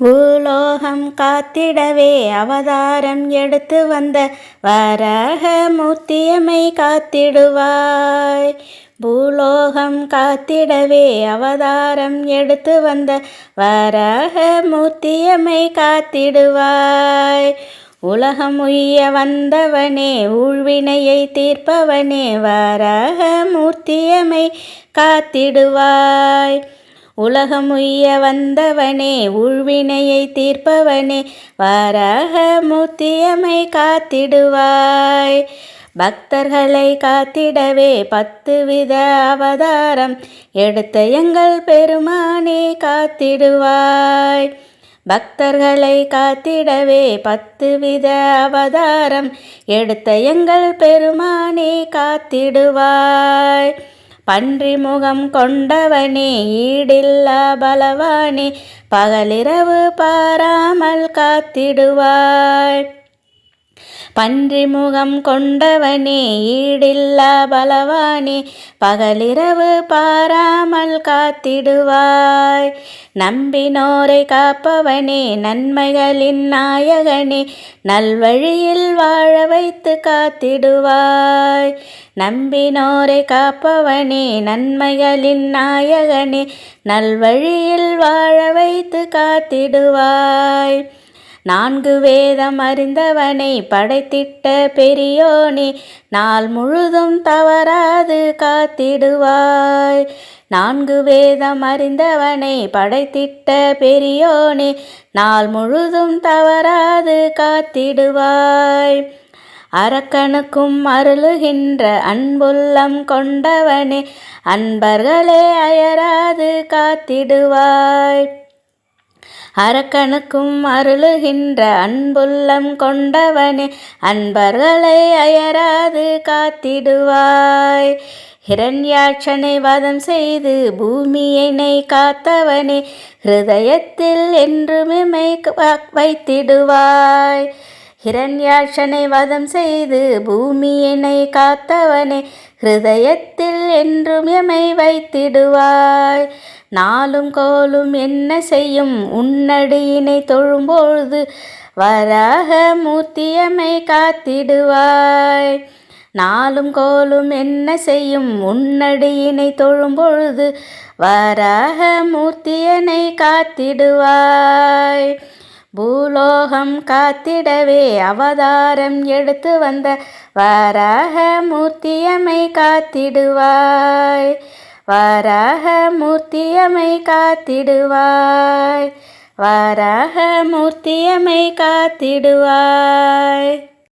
பூலோகம் காத்திடவே அவதாரம் எடுத்து வந்த வரக மூர்த்தியமை காத்திடுவாய். பூலோகம் காத்திடவே அவதாரம் எடுத்து வந்த வரக மூர்த்தியமை காத்திடுவாய். உலகம் உய்ய வந்தவனே ஊழ்வினையை தீர்ப்பவனே வரக மூர்த்தியமை காத்திடுவாய். உலகமுய்ய வந்தவனே உள்வினையை தீர்ப்பவனே வாராக முத்தியமை காத்திடுவாய். பக்தர்களை காத்திடவே பத்து வித அவதாரம் எடுத்த எங்கள் பெருமானே காத்திடுவாய். பக்தர்களை காத்திடவே பத்து வித அவதாரம் எடுத்த எங்கள் பெருமானே காத்திடுவாய். பன்றி முகம் கொண்டவனே ஈடில்லா பலவானே பகலிரவு பாராமல் காத்திடுவாய். பன்றிமுகம் கொண்டவனே ஈடில்லா பலவானே பகலிரவு பாராமல் காத்திடுவாய். நம்பினோரை காப்பவனே நன்மைகளின் நாயகனே நல்வழியில் வாழ வைத்து காத்திடுவாய். நம்பினோரை காப்பவனே நன்மைகளின் நாயகனே நல்வழியில் வாழ வைத்து காத்திடுவாய். நான்கு வேதம் அறிந்தவனை படைத்திட்ட பெரியோனே நாள் முழுதும் தவறாது காத்திடுவாய். நான்கு வேதம் அறிந்தவனை படைத்திட்ட பெரியோனே நாள் முழுதும் தவறாது காத்திடுவாய். அரக்கனுக்கும் அருளுகின்ற அன்புள்ளம் கொண்டவனே அன்பர்களே அயராது காத்திடுவாய். அரக்கனுக்கும் அருளுகின்ற அன்புள்ளம் கொண்டவனே அன்பர்களை அயராது காத்திடுவாய். ஹிரண்யாட்சனை வதம் செய்து பூமியினை காத்தவனே ஹிருதயத்தில் என்றுமிமை வைத்திடுவாய். ஹிரண்யாட்சனை வதம் செய்து பூமியினை காத்தவனே ஹிருதயத்தில் என்றும் எமை வைத்திடுவாய். நாளும் கோலும் என்ன செய்யும்? உன்னடியினை தொழும்பொழுது வராக மூர்த்தியமை காத்திடுவாய். நாளும் கோலும் என்ன செய்யும்? உன்னடியினை தொழும்பொழுது வராக மூர்த்தியனை காத்திடுவாய். பூலோகம் காத்திடவே அவதாரம் எடுத்து வந்த வராக மூர்த்தியமை காத்திடுவாய். வராக மூர்த்தியமை காத்திடுவாய். வராக மூர்த்தியமை காத்திடுவாய்.